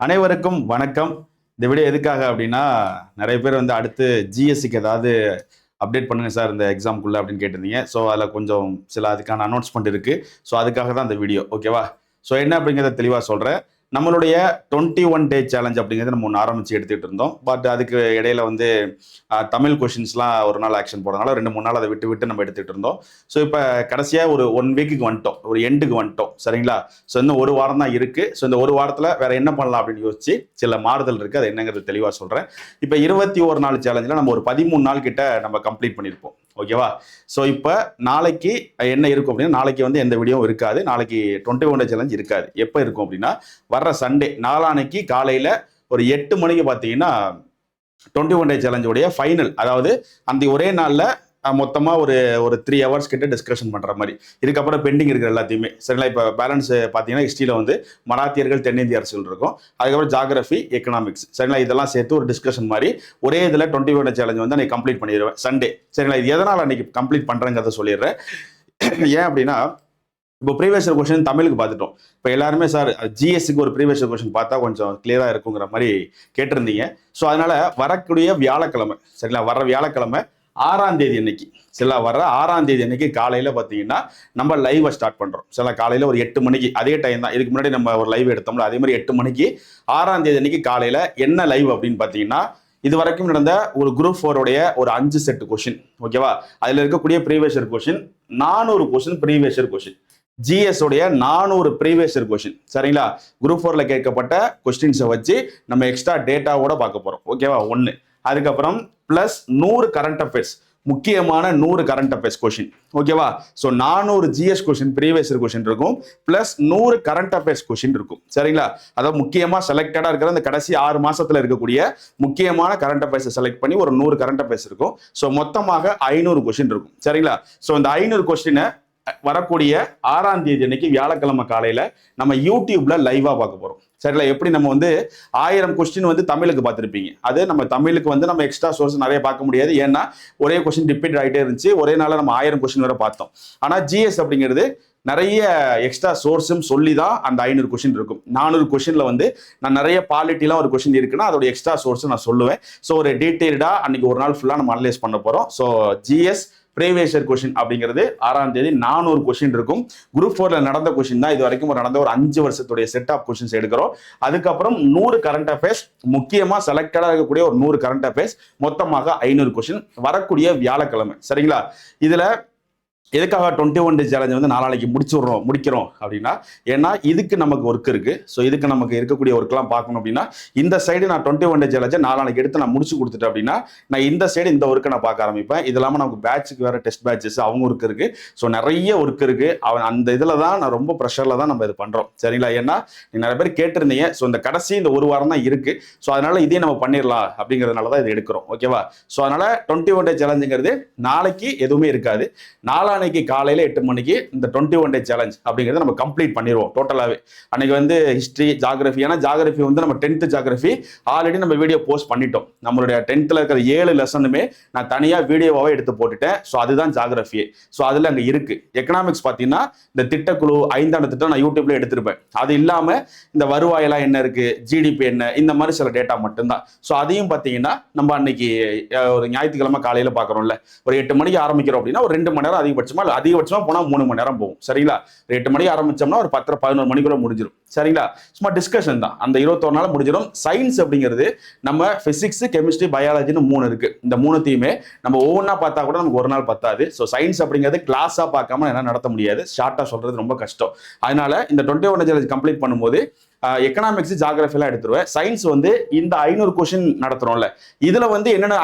அனைவருக்கும் வணக்கம். இந்த வீடியோ எதுக்காக அப்படின்னா நிறைய பேர் வந்து அடுத்து ஜிஎஸ்சிக்கு ஏதாவது அப்டேட் பண்ணுங்க சார் இந்த எக்ஸாம்குள்ள அப்படின்னு கேட்டிருந்தீங்க. ஸோ அதில் கொஞ்சம் சில அதுக்கான அனௌன்ஸ்மெண்ட் இருக்குது ஸோ அதுக்காக தான் இந்த வீடியோ ஓகேவா ஸோ என்ன அப்படிங்கிறத தெளிவாக சொல்கிறேன் நம்மளுடைய டுவெண்ட்டி ஒன் டே சேலஞ்ச் அப்படிங்கிறது நம்ம ஒன்று ஆரம்பித்து எடுத்துகிட்டு இருந்தோம். பட் அதுக்கு இடையில வந்து தமிழ் கொஷின்ஸ்லாம் ஒரு நாள் ஆக்ஷன் போடுறதுனால ரெண்டு மூணு நாள் அதை விட்டு விட்டு நம்ம எடுத்துகிட்டு இருந்தோம். ஸோ இப்போ கடைசியாக ஒரு ஒன் வீக்குக்கு வந்துட்டோம். ஒரு எண்டுக்கு வந்துட்டோம். சரிங்களா? ஸோ இன்னும் ஒரு வாரம் தான் இருக்குது ஸோ இந்த ஒரு வாரத்தில் வேற என்ன பண்ணலாம் அப்படின்னு யோசிச்சு சில மாறுதல் இருக்குது அது என்னங்கிறது தெளிவாக சொல்கிறேன் இப்போ இருபத்தி ஒரு நாள் சேலஞ்சில் நம்ம ஒரு பதிமூணு நாள் கிட்ட நம்ம கம்ப்ளீட் பண்ணியிருப்போம். ஓகேவா? ஸோ இப்போ நாளைக்கு என்ன இருக்கும் அப்படின்னா நாளைக்கு வந்து எந்த வீடியோவும் இருக்காது. நாளைக்கு டுவெண்ட்டி ஒன் டே சேலஞ்ச் இருக்காது. எப்போ இருக்கும் அப்படின்னா வர்ற சண்டே நாளானைக்கு காலையில் ஒரு எட்டு மணிக்கு பார்த்தீங்கன்னா டுவெண்ட்டி ஒன் டே சேலஞ்சோடைய ஃபைனல் அதாவது அந்த ஒரே நாளில் மொத்தமாக ஒரு ஒரு த்ரீ ஹவர்ஸ் கிட்ட டிஸ்கஷன் பண்ணுற மாதிரி. இதுக்கப்புறம் பெண்டிங் இருக்கிற எல்லாத்தையுமே. சரிங்களா? இப்போ பேலன்ஸ் பார்த்தீங்கன்னா ஹிஸ்ட்ரியில் வந்து மராத்தியர்கள் தென்னிந்திய அரசியல் இருக்கும். அதுக்கப்புறம் ஜாகிரஃபி எக்கனாமிக்ஸ் சரிங்களா? இதெல்லாம் சேர்த்து ஒரு டிஸ்கஷன் மாதிரி. ஒரே இதில் டுவெண்ட்டி ஒன் சேலஞ்ச் வந்து அன்றைக்கி கம்ப்ளீட் பண்ணிடுவேன். சண்டே சரிங்களா? இது எதனால் அன்றைக்கி கம்ப்ளீட் பண்ணுறேங்கிறத சொல்லிடுறேன். ஏன் அப்படின்னா இப்போ ப்ரீவியஸ் கொஷின் தமிழுக்கு பார்த்துட்டோம் இப்போ எல்லாருமே சார் ஜிஎஸ்சிக்கு ஒரு ப்ரீவியஸ் கொஷின் பார்த்தா கொஞ்சம் கிளியராக இருக்குங்கிற மாதிரி கேட்டிருந்தீங்க. ஸோ அதனால வரக்கூடிய வியாழக்கிழமை சரிங்களா? வர வியாழக்கிழமை ஆறாம் தேதி அன்னைக்கு. சில வர ஆறாம் தேதி அன்னைக்கு காலையில் பார்த்தீங்கன்னா நம்ம லைவை ஸ்டார்ட் பண்ணுறோம் சில காலையில் ஒரு எட்டு மணிக்கு அதே டைம் தான். இதுக்கு முன்னாடி நம்ம ஒரு லைவ் எடுத்தோம்ல அதே மாதிரி எட்டு மணிக்கு ஆறாம் தேதி அன்னைக்கு காலையில் என்ன லைவ் அப்படின்னு பார்த்தீங்கன்னா இது வரைக்கும் நடந்த ஒரு குரூப் ஃபோருடைய ஒரு அஞ்சு செட் கொஷின் ஓகேவா அதில் இருக்கக்கூடிய ப்ரீவியஸ் கொஷின் நானூறு கொஷின் ப்ரீவியஸ் கொஷின் ஜிஎஸ் உடைய நானூறு ப்ரீவியஸ் கொஷின் சரிங்களா? குரூப் ஃபோரில் கேட்கப்பட்ட கொஸ்டின்ஸை வச்சு நம்ம எக்ஸ்ட்ரா டேட்டாவோட பார்க்க போகிறோம் ஓகேவா ஒன்று அதுக்கப்புறம் பிளஸ் நூறு கரண்ட் அஃபேர்ஸ் முக்கியமான நூறு கரண்ட் அஃபேர்ஸ் கொஷின் ஓகேவா ஸோ நானூறு ஜிஎஸ் கொஷின் ப்ரீவியஸ் கொஷின் இருக்கும். பிளஸ் நூறு கரண்ட் அஃபேர்ஸ் கொஷின் இருக்கும். சரிங்களா? அதாவது முக்கியமாக செலக்டடாக இருக்கிற அந்த கடைசி ஆறு மாசத்துல இருக்கக்கூடிய முக்கியமான கரண்ட் அஃபேர்ஸை செலக்ட் பண்ணி ஒரு நூறு கரண்ட் அஃபேர்ஸ் இருக்கும். ஸோ மொத்தமாக ஐநூறு கொஷின் இருக்கும். சரிங்களா? ஸோ இந்த ஐநூறு கொஸ்டினை வரக்கூடிய ஆறாம் தேதி அன்னைக்கு வியாழக்கிழமை காலையில நம்ம யூடியூப்ல லைவா பார்க்க போறோம். சரிங்களா? எப்படி நம்ம வந்து ஆயிரம் கொஸ்டின் வந்து தமிழுக்கு பார்த்துருப்பீங்க? அது நம்ம தமிழுக்கு வந்து நம்ம எக்ஸ்ட்ரா சோர்ஸ் நிறைய பார்க்க முடியாது. ஏன்னா ஒரே கொஸ்டின் ரிப்பீட் ஆகிட்டே இருந்துச்சு. ஒரே நாளில் நம்ம ஆயிரம் கொஸ்டின் வரை பார்த்தோம். ஆனால் ஜிஎஸ் அப்படிங்கிறது நிறைய எக்ஸ்ட்ரா சோர்ஸும் சொல்லி தான் அந்த ஐநூறு கொஷின் இருக்கும். நானூறு கொஷினில் வந்து நான் நிறைய பாலிட்டிலாம் ஒரு கொஷின் இருக்குன்னா அதோட எக்ஸ்ட்ரா சோர்ஸ் நான் சொல்லுவேன். ஸோ ஒரு டீட்டெயில்டாக அன்னைக்கு ஒரு நாள் ஃபுல்லாக நம்ம அனலைஸ் பண்ண போகிறோம் ஸோ ஜிஎஸ் ப்ரீவியஸ் கொஷின் அப்படிங்கிறது ஆறாம் தேதி நானூறு கொஷின் இருக்கும். குரூப் ஃபோர்ல நடந்த கொஷின் தான் இது வரைக்கும் ஒரு நடந்த ஒரு அஞ்சு வருஷத்துடைய செட் ஆஃப் கொஷின்ஸ் எடுக்கிறோம். அதுக்கப்புறம் நூறு கரண்ட் அஃபேர்ஸ் முக்கியமாக செலக்டடாக இருக்கக்கூடிய ஒரு நூறு கரண்ட் அஃபேர்ஸ் மொத்தமாக ஐநூறு கொஷின் வரக்கூடிய வியாழக்கிழமை. சரிங்களா? இதில் எதுக்காக டுவெண்ட்டி ஒன் டே சேலஞ்சை வந்து நாளாளைக்கு முடிச்சுடுறோம் முடிக்கிறோம் அப்படின்னா ஏன்னா இதுக்கு நமக்கு ஒர்க் இருக்கு. ஸோ இதுக்கு நமக்கு இருக்கக்கூடிய ஒர்க்லாம் பார்க்கணும் அப்படின்னா இந்த சைடு நான் டுவெண்ட்டி ஒன் டே சேலஞ்சை நாளாளைக்கு எடுத்து நான் முடிச்சு கொடுத்துட்டேன் அப்படின்னா நான் இந்த சைடு இந்த ஒர்க்கை நான் பார்க்க ஆரம்பிப்பேன். இது இல்லாமல் நமக்கு பேட்சுக்கு வேறு டெஸ்ட் பேட்சஸ் அவங்க ஒர்க் இருக்கு. ஸோ நிறைய ஒர்க் இருக்கு. அவன் அந்த இதில் தான் நான் ரொம்ப ப்ரெஷரில் தான் நம்ம இது பண்ணுறோம் சரிங்களா? ஏன்னா நீங்க நிறைய பேர் கேட்டிருந்தீங்க. ஸோ இந்த கடைசி இந்த ஒரு வாரம் தான் இருக்கு. ஸோ அதனால இதையும் நம்ம பண்ணிடலாம் அப்படிங்கிறதுனால தான் இது எடுக்கிறோம். ஓகேவா ஸோ அதனால டுவெண்ட்டி ஒன் டே சேலஞ்சுங்கிறது நாளைக்கு எதுவுமே இருக்காது. நாளானைக்கு காலையில் எட்டு மணிக்கு இந்த டுவெண்ட்டி ஒன் டே சேலஞ்ச் அப்படிங்கிறத நம்ம கம்ப்ளீட் பண்ணிடுவோம் டோட்டலாகவே அன்னைக்கு வந்து ஹிஸ்ட்ரி ஜாகிரஃபி ஏன்னா ஜாகிரஃபி வந்து நம்ம டென்த்து ஜாகிரஃபி ஆல்ரெடி நம்ம வீடியோ போஸ்ட் பண்ணிட்டோம். நம்மளுடைய டென்த்தில் இருக்கிற ஏழு லெசனுமே நான் தனியாக வீடியோவாகவே எடுத்து போட்டுட்டேன். ஸோ அதுதான் ஜாகிரஃபியே ஸோ அதில் அங்கே இருக்குது எக்கனாமிக்ஸ் பார்த்தீங்கன்னா இந்த திட்டக்குழு ஐந்தாண்டு திட்டம் நான் யூடியூப்ல எடுத்திருப்பேன். அது இல்லாமல் இந்த வருவாயெல்லாம் என்ன இருக்குது ஜிடிபி என்ன? இந்த மாதிரி சில டேட்டா மட்டும்தான். ஸோ அதையும் பார்த்தீங்கன்னா நம்ம அன்னைக்கு ஒரு ஞாயிற்றுக்கிழமை காலையில் பார்க்குறோம்ல. ஒரு எட்டு மணிக்கு ஆரம்பிக்கிறோம் அப்படின்னா ஒரு ரெண்டு மணி நேரம் அதிகபட்சம் இல்ல அதிகபட்சமா போனால் மூணு மணி நேரம் போகும். சரிங்களா? எட்டு மணிக்கு ஆரம்பிச்சோம்னா ஒரு பத்தரை பதினோரு மணிக்குள்ள முடிஞ்சிடும் சரிங்களா? சும்மா டிஸ்கஷன் தான். அந்த இருபத்தொரு நாள் முடிஞ்சிடும். சயின்ஸ் அப்படிங்கிறது நம்ம ஃபிசிக்ஸ் கெமிஸ்ட்ரி பயாலஜின்னு மூணு இருக்கு. இந்த மூணுத்தையுமே நம்ம ஒவ்வொன்றா பார்த்தா கூட நமக்கு ஒரு நாள் பத்தாது. ஸோ சயின்ஸ் அப்படிங்கிறது கிளாஸா பார்க்காம என்ன நடத்த முடியாது. ஷார்ட்டா சொல்றது ரொம்ப கஷ்டம். அதனால இந்த டுவெண்ட்டி ஒன் சேலஞ்ச் கம்ப்ளீட் பண்ணும்போது எக்கனாமிக்ஸ் ஜாகிரபிலாம் எடுத்துருவேன். சயின்ஸ் வந்து இந்த ஐநூறு கொஷின் நடத்துறோம்ல. இதுல வந்து என்னென்ன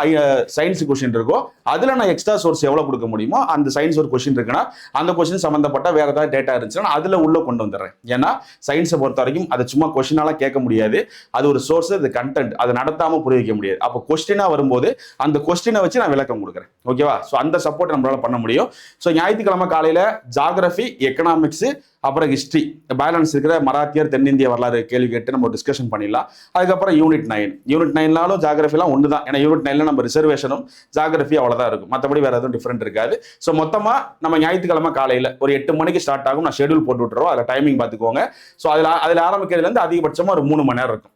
சயின்ஸ் கொஷின் இருக்கோ அதுல நான் எக்ஸ்ட்ரா சோர்ஸ் எவ்வளவு கொடுக்க முடியுமோ அந்த சயின்ஸ் ஒரு கொஷின் இருக்குன்னா அந்த கொஷின் சம்பந்தப்பட்ட வேற ஏதாவது டேட்டா இருந்துச்சுன்னா அதில் அதுல உள்ள கொண்டு வந்துடுறேன். ஏன்னா சயின்ஸ் பொறுத்த வரைக்கும் அதை சும்மா கொஷினால கேட்க முடியாது. அது ஒரு சோர்ஸ் அது கண்டென்ட் அதை நடத்தாம புரிய வைக்க முடியாது. அப்போ கொஸ்டினா வரும்போது அந்த கொஸ்டினை வச்சு நான் விளக்கம் கொடுக்குறேன். ஓகேவா ஸோ அந்த சப்போர்ட் நம்மளால பண்ண முடியும். ஸோ ஞாயிற்றுக்கிழமை காலையில் ஜாகிரஃபி எக்கனாமிக்ஸ் அப்புறம் ஹிஸ்ட்ரி பேலன்ஸ் இருக்கிற மராத்தியர் தென்னிந்திய வரலாறு கேள்வி கேட்டு நம்ம டிஸ்கஷன் பண்ணிடலாம். அதுக்கப்புறம் யூனிட் நைன் யூனிட் நைன்லாலும் ஜாகிரஃபிலாம் ஒன்று தான் ஏன்னா யூனிட் நைனில் நம்ம ரிசர்வேஷனும் ஜாகிரஃபி அவ்வளோதான் இருக்கும். மற்றபடி வேறு எதுவும் டிஃப்ரெண்ட் இருக்காது. ஸோ மொத்தமாக நம்ம ஞாயிற்றுக்கிழமை காலையில் ஒரு எட்டு மணிக்கு ஸ்டார்ட் ஆகும். நான் ஷெடியூல் போட்டு விட்டுறோம். அதில் டைமிங் பார்த்துக்கோங்க. ஸோ அதில் அதில் ஆரம்பிக்கிறதுலேருந்து அதிகபட்சமாக ஒரு மூணு மணி நேரம் இருக்கும்.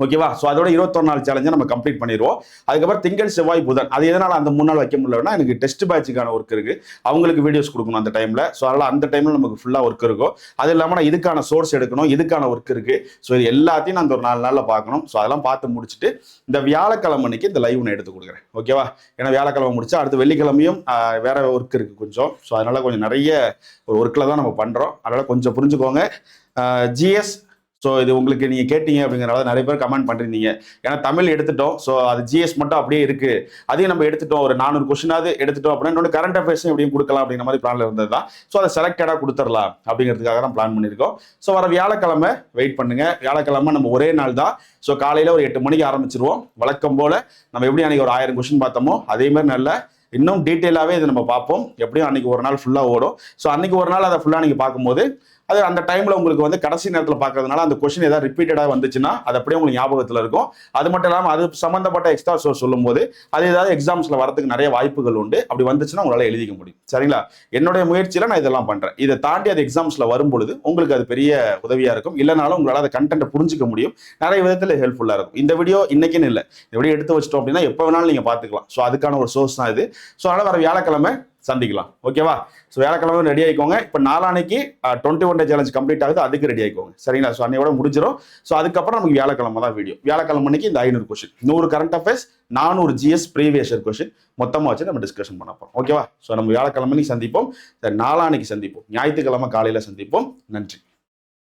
ஓகேவா? ஸோ அதோட இருபத்தொரு நாள் சேலஞ்சை நம்ம கம்ப்ளீட் பண்ணிடுவோம் அதுக்கப்புறம் திங்கள் செவ்வாய் புதன். அது எதனால் அந்த மூணு நாள் வைக்க முடியலன்னா எனக்கு டெஸ்ட் பேட்சுக்கான ஒர்க் இருக்கு. அவங்களுக்கு வீடியோஸ் கொடுக்கணும் அந்த டைமில் ஸோ அதனால் அந்த டைமில் நமக்கு ஃபுல்லாக ஒர்க் இருக்கும். அது இல்லாமல் நான் இதுக்கான சோர்ஸ் எடுக்கணும் இதுக்கான ஒர்க் இருக்கு. ஸோ இது எல்லாத்தையும் நான் அந்த ஒரு நாலு நாளில் பார்க்கணும். ஸோ அதெல்லாம் பார்த்து முடிச்சுட்டு இந்த வியாழக்கிழமை அன்னைக்கு இந்த லைவ் நான் எடுத்து கொடுக்குறேன். ஓகேவா? ஏன்னா வியாழக்கிழமை முடிச்சு அடுத்து வெள்ளிக்கிழமையும் வேறு வேற ஒர்க் இருக்குது கொஞ்சம். ஸோ அதனால் கொஞ்சம் நிறைய ஒரு ஒர்க்கில் தான் நம்ம பண்ணுறோம் அதனால் கொஞ்சம் புரிஞ்சுக்கோங்க. ஜிஎஸ் ஸோ இது உங்களுக்கு நீங்கள் கேட்டீங்க அப்படிங்கிறனால நிறைய பேர் கமெண்ட் பண்ணிருந்தீங்க ஏன்னா தமிழ் எடுத்துட்டோம். ஸோ அது ஜிஎஸ் மட்டும் அப்படியே இருக்குது அதையும் நம்ம எடுத்துட்டோம். ஒரு நானூறு கொஷினாவது எடுத்துட்டோம் அப்படின்னா இன்னொன்று கரண்ட் அஃபேர்ஸும் எப்படியும் கொடுக்கலாம் அப்படிங்கிற மாதிரி பிளானில் இருந்தது தான் ஸோ அதை செலக்டடாக கொடுத்துடலாம் அப்படிங்கிறதுக்காக தான் பிளான் பண்ணியிருக்கோம். ஸோ வர வியாழக்கிழமை வெயிட் பண்ணுங்கள் வியாழக்கிழமை நம்ம ஒரே நாள் தான். ஸோ காலையில் ஒரு எட்டு மணிக்கு ஆரம்பிச்சிருவோம். வழக்கம் போல் நம்ம எப்படி அன்றைக்கி ஒரு ஆயிரம் கொஷின் பார்த்தோமோ அதே மாதிரி நல்ல இன்னும் டீட்டெயிலாகவே இதை நம்ம பார்ப்போம். எப்படியும் அன்றைக்கி ஒரு நாள் ஃபுல்லாக ஓடும். ஸோ அன்றைக்கி ஒரு நாள் அதை ஃபுல்லாக நீங்கள் பார்க்கும்போது அது அந்த டைமில் உங்களுக்கு வந்து கடைசி நேரத்தில் பார்க்கறதுனால அந்த கொஸ்டின் ஏதாவது ரிப்பீட்டடாக வந்துச்சுன்னா அது அப்படியே உங்களுக்கு ஞாபகத்தில் இருக்கும். அது மட்டும் இல்லாமல் அது சம்மந்தப்பட்ட எக்ஸ்ட்ரா சோர்ஸ் சொல்லும்போது அது ஏதாவது எக்ஸாம்ஸில் வரதுக்கு நிறைய வாய்ப்புகள் உண்டு. அப்படி வந்துச்சுன்னா உங்களால் எழுதிக்க முடியும். சரிங்களா? என்னுடைய முயற்சியில் நான் இதெல்லாம் பண்ணுறேன் இதை தாண்டி அது எக்ஸாம்ஸில் வரும்பொழுது உங்களுக்கு அது பெரிய உதவியாக இருக்கும். இல்லைனாலும் உங்களால் அந்த கண்டென்ட்டை புரிஞ்சிக்க முடியும். நிறைய விதத்தில் ஹெல்ப்ஃபுல்லாக இருக்கும். இந்த வீடியோ இன்றைக்கின்னு இல்லை. இந்த வீடியோ எடுத்து வச்சிட்டோம் அப்படின்னா எப்போ வேணாலும் நீங்கள் பார்த்துக்கலாம். ஸோ அதுக்கான ஒரு சோர்ஸ் தான் இது. ஸோ அதனால் வர வியாழக்கிழமை சந்திக்கலாம். ஓகேவா ஸோ வியாழக்கிழமை ரெடி ஆகிக்கோங்க இப்போ நாளானைக்கு twenty one day challenge complete ஆகுது. அதுக்கு ரெடி ஆகிக்கோங்க சரிங்களா? ஸோ அன்னையோட முடிஞ்சிடும் ஸோ அதுக்கப்புறம் நமக்கு வியாழக்கிழமை தான் வீடியோ வியாழக்கிழமை அன்னைக்கு இந்த ஐநூறு கொஸ்டின் நூறு கரண்ட் அஃபேர்ஸ் நானூறு ஜிஎஸ் ப்ரீவியஸ் இயர் கொஸ்டின் மொத்தமாக வச்சு நம்ம டிஸ்கஷன் பண்ண போகிறோம் ஓகேவா ஸோ நம்ம வியாழக்கிழமை சந்திப்போம். நாளானைக்கு சந்திப்போம். ஞாயிற்றுக்கிழமை காலையில் சந்திப்போம். நன்றி.